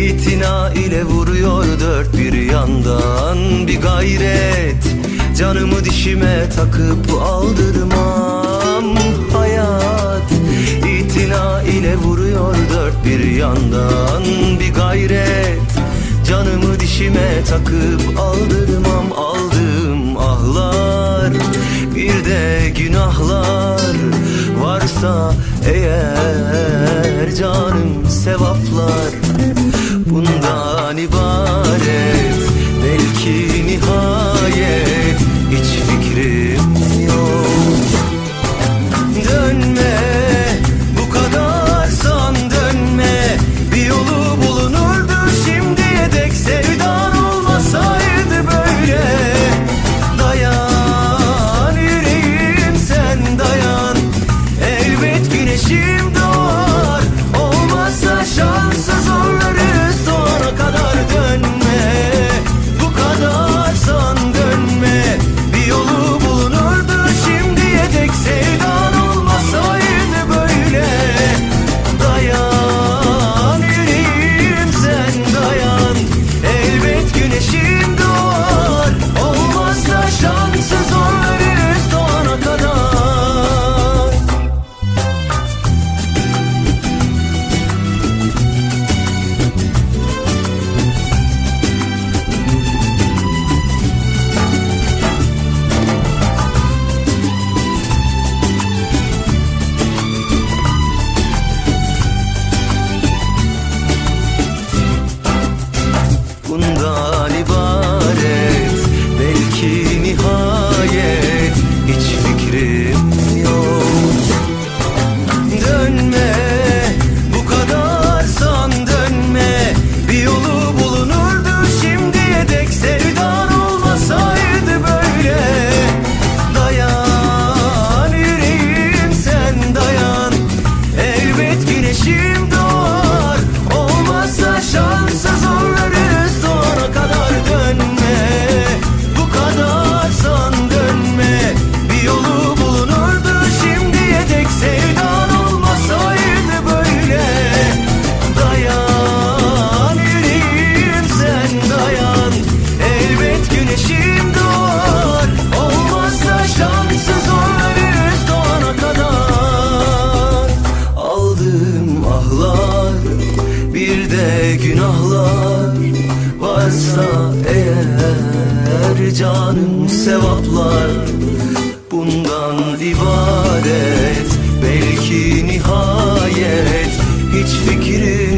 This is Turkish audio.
İtina ile vuruyor dört bir yandan. Bir gayret Canımı dişime takıp aldırmam. Hayat İtina ile vuruyor dört bir yandan. Bir gayret Canımı dişime takıp aldırmam. Aldım ahlar Bir de günahlar Varsa eğer canım sevaplar. Bundan ibaret. Belki nihayet Hiç bundan ibaret Günahlar Varsa eğer Canım sevaplar Bundan ibaret Belki nihayet Hiç fikrim